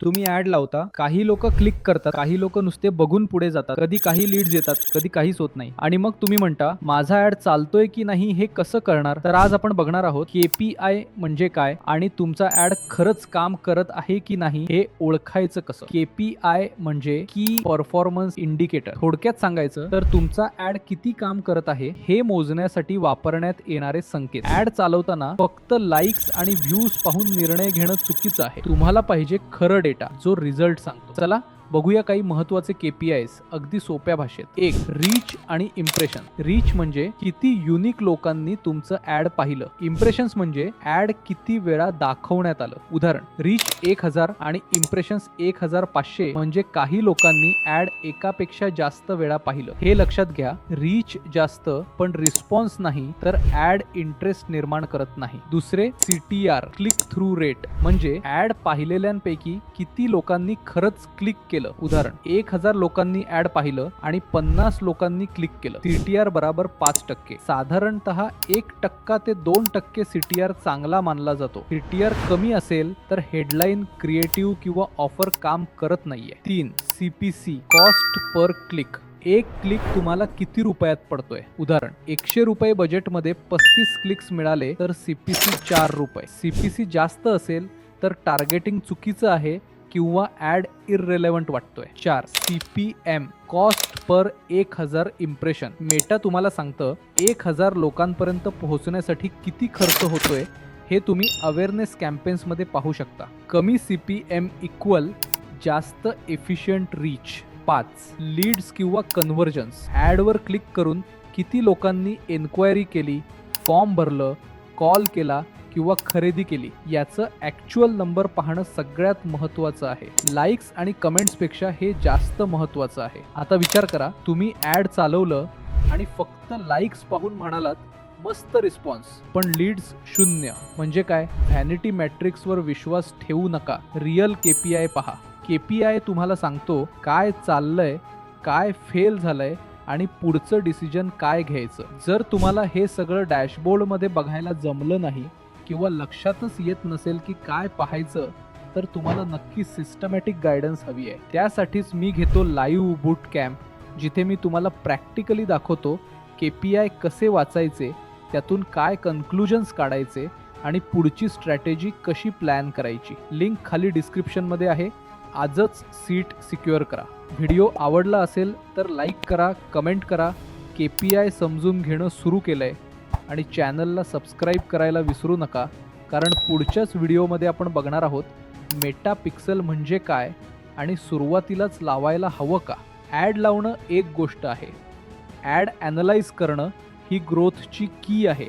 तुम्ही ऍड लावता काही लोक क्लिक करतात काही लोक नुसते बघून पुढे जातात कधी काही लीड्स येतात कधी काहीच होत नाही. आणि मग तुम्ही म्हणता माझा ऍड चालतोय की नाही हे कसं करणार? तर आज आपण बघणार आहोत केपीआय म्हणजे काय आणि तुमचा ऍड खरंच काम करत आहे की नाही हे ओळखायचं कसं? केपीआय म्हणजे की परफॉर्मन्स इंडिकेटर थोडक्यात सांगायचं तर तुमचा ऍड किती काम करत आहे हे मोजण्यासाठी वापरण्यात येणारे संकेत. ऍड चालवताना फक्त लाईक्स आणि व्ह्यूज पाहून निर्णय घेणं चुकीचं आहे. तुम्हाला पाहिजे खरं डेटा जो रिझल्ट सांगतो. चला बघूया काही महत्त्वाचे केपीआयस अगदी सोप्या भाषेत. एक रीच आणि इम्प्रेशन रीच म्हणजे किती युनिक लोकांनी तुमचं ऍड पाहिलं. इम्प्रेशन्स म्हणजे ऍड किती वेळा दाखवण्यात आलं. उदाहरण रीच एक हजार आणि इम्प्रेशन्स एक हजार पाचशे म्हणजे काही लोकांनी ऍड एकापेक्षा जास्त वेळा पाहिलं. हे लक्षात घ्या रीच जास्त पण रिस्पॉन्स नाही तर ऍड इंटरेस्ट निर्माण करत नाही. दुसरे सीटीआर क्लिक थ्रू रेट म्हणजे ऍड पाहिलेल्यांपैकी किती लोकांनी खरंच क्लिक केलं? उदाहरण एक हजार लोकांनी ऍड पाहिलं आणि पन्नास लोकांनी क्लिक केलं. सीटीआर बराबर पाच टक्के. साधारणतः एक टक्का ते दोन टक्के सीटीआर चांगला मानला जातो. सीटीआर कमी असेल तर हेडलाईन क्रिएटिव्ह किंवा ऑफर काम करत नाहीये. तीन सीपीसी कॉस्ट पर क्लिक. एक क्लिक तुम्हाला किती रुपयात पडतोय? उदाहरण एकशे रुपये बजेटमध्ये पस्तीस क्लिक्स मिळाले तर सीपीसी चार रुपये. सीपीसी जास्त असेल तर टार्गेटिंग चुकीचं आहे किंवा ऍड इरेलेव्हंट वाटतोय. चार सीपीएम कॉस्ट पर एक हजार इम्प्रेशन मेटा तुम्हाला सांगतं एक हजार लोकांपर्यंत पोहोचण्यासाठी किती खर्च होतोय हे तुम्ही अवेअरनेस कॅम्पेन्समध्ये पाहू शकता. कमी सीपीएम इक्वल जास्त एफिशियंट रीच पाच लीड्स किंवा कन्व्हर्जन्स ॲडवर क्लिक करून किती लोकांनी एन्क्वायरी केली फॉर्म भरलं कॉल केला किंवा खरेदी केली याचं ॲक्च्युअल नंबर पाहणं सगळ्यात महत्त्वाचं आहे. लाईक्स आणि कमेंट्सपेक्षा हे जास्त महत्त्वाचं आहे. आता विचार करा तुम्ही ॲड चालवलं आणि फक्त लाईक्स पाहून म्हणालात मस्त रिस्पॉन्स पण लीड्स शून्य. म्हणजे काय? व्हॅनिटी मॅट्रिक्सवर विश्वास ठेवू नका. रिअल केपीआय पहा. केपीआय तुम्हाला सांगतो काय चाललंय काय फेल झालंय आणि पुढचं डिसिजन काय घ्यायचं. जर तुम्हाला हे सगळं डॅशबोर्डमध्ये बघायला जमलं नाही किंवा लक्षातच येत नसेल की काय पाहायचं तर तुम्हाला नक्की सिस्टमॅटिक गायडन्स हवी आहे. त्यासाठीच मी घेतो लाईव्ह बूट कॅम्प जिथे मी तुम्हाला प्रॅक्टिकली दाखवतो के पी आय कसे वाचायचे त्यातून काय कन्क्लुजन्स काढायचे आणि पुढची स्ट्रॅटेजी कशी प्लॅन करायची. लिंक खाली डिस्क्रिप्शनमध्ये आहे. आजच सीट सिक्युअर करा. व्हिडिओ आवडला असेल तर लाईक करा कमेंट करा. के पी आय समजून घेणं सुरू केलं आहे आणि चॅनलला सबस्क्राईब करायला विसरू नका कारण पुढच्याच व्हिडिओमध्ये आपण बघणार आहोत मेटा पिक्सल म्हणजे काय आणि सुरुवातीलाच लावायला हवं का? ॲड लावणं एक गोष्ट आहे. ॲड ॲनलाइज करणं ही ग्रोथची की आहे.